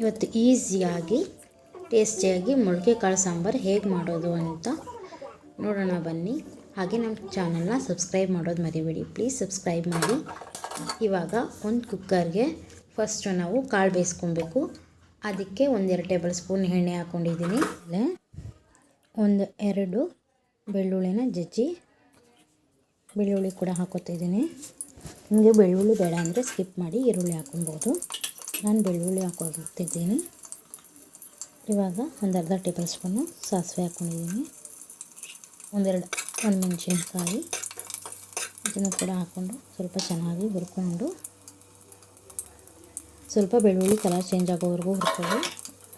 ಇವತ್ತು ಈಸಿಯಾಗಿ, ಟೇಸ್ಟಿಯಾಗಿ ಮೊಳಕೆ ಕಾಳು ಸಾಂಬಾರು ಹೇಗೆ ಮಾಡೋದು ಅಂತ ನೋಡೋಣ ಬನ್ನಿ. ಹಾಗೆ ನಮ್ಮ ಚಾನಲ್ನ ಸಬ್ಸ್ಕ್ರೈಬ್ ಮಾಡೋದು ಮರಿಬೇಡಿ. ಪ್ಲೀಸ್ ಸಬ್ಸ್ಕ್ರೈಬ್ ಮಾಡಿ. ಇವಾಗ ಒಂದು ಕುಕ್ಕರ್ಗೆ ಫಸ್ಟು ನಾವು ಕಾಳು ಬೇಯಿಸ್ಕೊಬೇಕು. ಅದಕ್ಕೆ ಒಂದೆರಡು ಟೇಬಲ್ ಸ್ಪೂನ್ ಎಣ್ಣೆ ಹಾಕ್ಕೊಂಡಿದ್ದೀನಿ ಒಂದು ಎರಡು ಬೆಳ್ಳುಳ್ಳಿನ ಜಜ್ಜಿ ಬೆಳ್ಳುಳ್ಳಿ ಕೂಡ ಹಾಕೋತಿದ್ದೀನಿ ನಿಮಗೆ ಬೆಳ್ಳುಳ್ಳಿ ಬೇಡ ಅಂದರೆ ಸ್ಕಿಪ್ ಮಾಡಿ, ಈರುಳ್ಳಿ ಹಾಕೊಬೋದು. ನಾನು ಬೆಳ್ಳುಳ್ಳಿ ಹಾಕೊಳ್ತಿದ್ದೀನಿ ಇವಾಗ ಒಂದು ಅರ್ಧ ಟೇಬಲ್ ಸ್ಪೂನು ಸಾಸಿವೆ ಹಾಕ್ಕೊಂಡಿದ್ದೀನಿ ಒಂದೆರಡು ಒಂದು ಮೆಣಸಿನ್ಕಾಯಿ ಇದನ್ನು ಕೂಡ ಹಾಕ್ಕೊಂಡು ಸ್ವಲ್ಪ ಚೆನ್ನಾಗಿ ಹುರ್ಕೊಂಡು, ಸ್ವಲ್ಪ ಬೆಳ್ಳುಳ್ಳಿ ಕಲರ್ ಚೇಂಜ್ ಆಗೋವರೆಗೂ ಹುರ್ಕೊಂಡು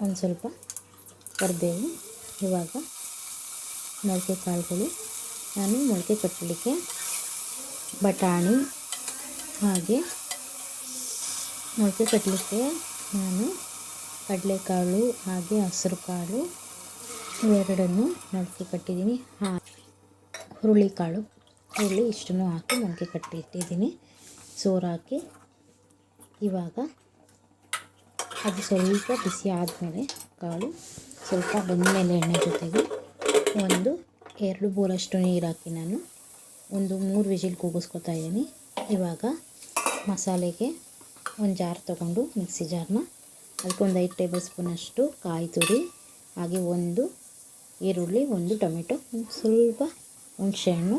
ಒಂದು ಸ್ವಲ್ಪ ಕರಿಬೇವು. ಇವಾಗ ಮೊಳಕೆ ಕಾಳುಗಳು. ನಾನು ಮೊಳಕೆ ಕಟ್ಟಲಿಕ್ಕೆ ಬಟಾಣಿ ಹಾಗೆ ಮೊಳಕೆ ಕಟ್ಟಲಿಕ್ಕೆ ನಾನು ಕಡಲೆಕಾಳು, ಹಾಗೆ ಹಸಿರು ಕಾಳು ಇವೆರಡನ್ನು ಮೊಳಕೆ ಕಟ್ಟಿದ್ದೀನಿ. ಹಾ, ಹುರುಳಿಕಾಳು. ಹುರುಳಿ ಇಷ್ಟನ್ನು ಹಾಕಿ ಮೊಳಕೆ ಕಟ್ಟಿಟ್ಟಿದ್ದೀನಿ. ಸೋರು ಹಾಕಿ ಇವಾಗ ಅದು ಸ್ವಲ್ಪ ಬಿಸಿ ಆದಮೇಲೆ ಕಾಳು ಸ್ವಲ್ಪ ಬಂದಮೇಲೆ ಎಣ್ಣೆ ಜೊತೆಗೆ ಒಂದು ಎರಡು ಬೋಲಷ್ಟು ನೀರು ಹಾಕಿ ನಾನು ಒಂದು ಮೂರು ವಿಜಿಲ್ ಕೂಗಿಸ್ಕೊತಾ ಇದ್ದೀನಿ. ಇವಾಗ ಮಸಾಲೆಗೆ ಒಂದು ಜಾರ್ ತೊಗೊಂಡು ಮಿಕ್ಸಿ ಜಾರ್ನ ಅದಕ್ಕೆ ಒಂದು ಐದು ಟೇಬಲ್ ಸ್ಪೂನಷ್ಟು ಕಾಯಿ ತುರಿ, ಹಾಗೆ ಒಂದು ಈರುಳ್ಳಿ, ಒಂದು ಟೊಮೆಟೊ ಸ್ವಲ್ಪ ಹುಣಸೆಹಣ್ಣು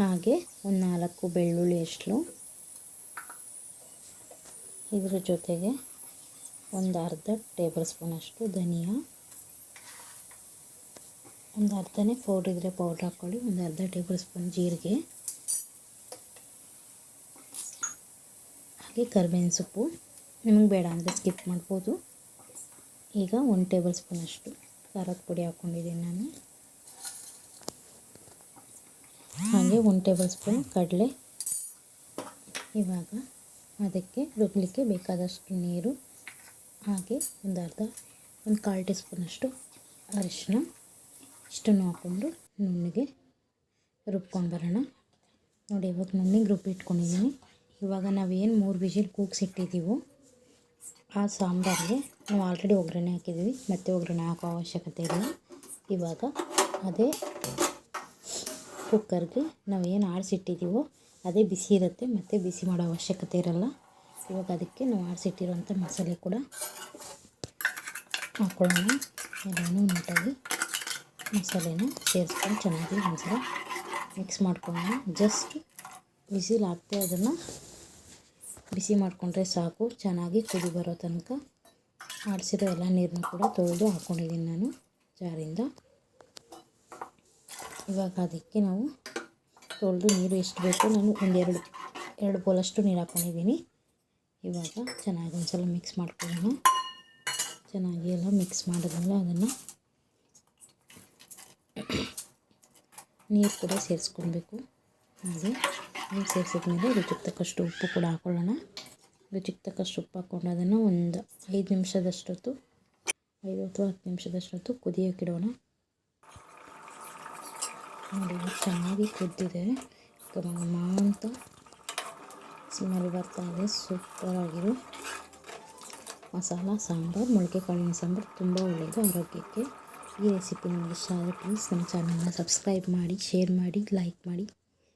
ಹಾಗೆ ಒಂದು ನಾಲ್ಕು ಬೆಳ್ಳುಳ್ಳಿ ಅಷ್ಟು ಇದರ ಜೊತೆಗೆ ಒಂದು ಅರ್ಧ ಟೇಬಲ್ ಸ್ಪೂನಷ್ಟು ಧನಿಯಾ. ಒಂದು ಅರ್ಧನೇ ಪೌಡ್ರ್ ಇದ್ದರೆ ಪೌಡ್ರ್ ಹಾಕ್ಕೊಳ್ಳಿ, ಒಂದು ಅರ್ಧ ಟೇಬಲ್ ಸ್ಪೂನ್ ಜೀರಿಗೆ. ಹಾಗೆ ಕರಿಬೇವಿನ ಸೊಪ್ಪು. ನಿಮಗೆ ಬೇಡ ಅಂದರೆ ಸ್ಕಿಪ್ ಮಾಡ್ಬೋದು. ಈಗ ಒಂದು ಟೇಬಲ್ ಸ್ಪೂನಷ್ಟು ಖಾರದ ಪುಡಿ ಹಾಕ್ಕೊಂಡಿದ್ದೀನಿ ನಾನು. ಹಾಗೆ ಒಂದು ಟೇಬಲ್ ಸ್ಪೂನ್ ಕಡಲೆ. ಇವಾಗ ಅದಕ್ಕೆ ರುಬ್ಲಿಕ್ಕೆ ಬೇಕಾದಷ್ಟು ನೀರು. ಹಾಗೆ ಒಂದು ಅರ್ಧ, ಒಂದು ಕಾಲು ಟೀ ಸ್ಪೂನಷ್ಟು ಅರಿಶಿನ ಇಷ್ಟನ್ನು ಹಾಕ್ಕೊಂಡು ನುಣ್ಣಗೆ ರುಬ್ಕೊಂಡು ಬರೋಣ. ನೋಡಿ ಇವಾಗ ನುಣ್ಣಿಗೆ ರುಬ್ಬಿಟ್ಕೊಂಡಿದ್ದೀನಿ. ಇವಾಗ ನಾವೇನು ಮೂರು ವಿಜಿಲ್ ಕೂಗಿಸಿಟ್ಟಿದ್ದೀವೋ ಆ ಸಾಂಬಾರಿಗೆ ನಾವು ಆಲ್ರೆಡಿ ಒಗ್ಗರಣೆ ಹಾಕಿದ್ದೀವಿ ಮತ್ತು ಒಗ್ಗರಣೆ ಹಾಕೋ ಅವಶ್ಯಕತೆ ಇಲ್ಲ. ಇವಾಗ ಅದೇ ಕುಕ್ಕರ್ಗೆ ನಾವು ಏನು ಆಡಿಸಿಟ್ಟಿದ್ದೀವೋ ಅದೇ ಬಿಸಿ ಇರುತ್ತೆ, ಮತ್ತು ಬಿಸಿ ಮಾಡೋ ಅವಶ್ಯಕತೆ ಇರಲ್ಲ. ಇವಾಗ ಅದಕ್ಕೆ ನಾವು ಆಡಿಸಿಟ್ಟಿರುವಂಥ ಮಸಾಲೆ ಕೂಡ ಹಾಕ್ಕೊಳ್ಳೋಣ ಎಲ್ಲನೂ ನೀಟಾಗಿ ಮಸಾಲೆನ ಸೇರಿಸ್ಕೊಂಡು ಚೆನ್ನಾಗಿ ಒಂದ್ಸಲ ಮಿಕ್ಸ್ ಮಾಡ್ಕೊಳ್ಳೋಣ. ಜಸ್ಟ್ ಬಿಸಿಲು ಹಾಕ್ತೆ ಅದನ್ನು ಬಿಸಿ ಮಾಡಿಕೊಂಡ್ರೆ ಸಾಕು, ಚೆನ್ನಾಗಿ ಕುದಿ ಬರೋ ತನಕ ಆಡಿಸಿರೋ ಎಲ್ಲ ನೀರನ್ನು ಕೂಡ ತೊಳೆದು ಹಾಕ್ಕೊಂಡಿದ್ದೀನಿ ನಾನು ಜಾರಿಂದ. ಇವಾಗ ಅದಕ್ಕೆ ನಾವು ತೊಳೆದು ನೀರು ಎಷ್ಟು ಬೇಕು ನಾನು ಒಂದೆರಡು ಎರಡು ಬೋಲಷ್ಟು ನೀರು ಹಾಕ್ಕೊಂಡಿದ್ದೀನಿ ಇವಾಗ ಚೆನ್ನಾಗಿ ಒಂದು ಸಲ ಮಿಕ್ಸ್ ಮಾಡ್ಕೊಳ್ಳೋಣ. ಚೆನ್ನಾಗಿ ಎಲ್ಲ ಮಿಕ್ಸ್ ಮಾಡಿದ್ಮೇಲೆ ಅದನ್ನು ನೀರು ಕೂಡ ಸೇರಿಸ್ಕೊಳ್ಬೇಕು. ಹಾಗೆ. ನೀರು ಸೇರಿಸಿದ್ಮೇಲೆ ರುಚಿಗೆ ತಕ್ಕಷ್ಟು ಉಪ್ಪು ಕೂಡ ಹಾಕ್ಕೊಳ್ಳೋಣ ರುಚಿಗೆ ತಕ್ಕಷ್ಟು ಉಪ್ಪು ಹಾಕ್ಕೊಂಡು ಅದನ್ನು ಒಂದು ಐದು ನಿಮಿಷದಷ್ಟೊತ್ತು, ಐದು ಅಥವಾ ಹತ್ತು ನಿಮಿಷದಷ್ಟೊತ್ತು ಕುದಿಯೋಕ್ಕಿಡೋಣ ನೋಡಿ ಚೆನ್ನಾಗಿ ಕುದ್ದಿದೆ. ಘಮ ಅಂತ ಸ್ಮೆಲ್ ಬರ್ತಾ ಇದೆ. ಸೂಪರಾಗಿರೋ ಮಸಾಲ, ಸಾಂಬಾರು, ಮೊಳಕೆ ಕಾಳಿನ ಸಾಂಬಾರು ತುಂಬ ಒಳ್ಳೆಯದು ಆರೋಗ್ಯಕ್ಕೆ ಈ ರೆಸಿಪಿ ನಿಮಗೆ ಇಷ್ಟ ಆದರೆ ಪ್ಲೀಸ್ ನಮ್ಮ ಚಾನಲ್ನ ಸಬ್ಸ್ಕ್ರೈಬ್ ಮಾಡಿ ಶೇರ್ ಮಾಡಿ ಲೈಕ್ ಮಾಡಿ.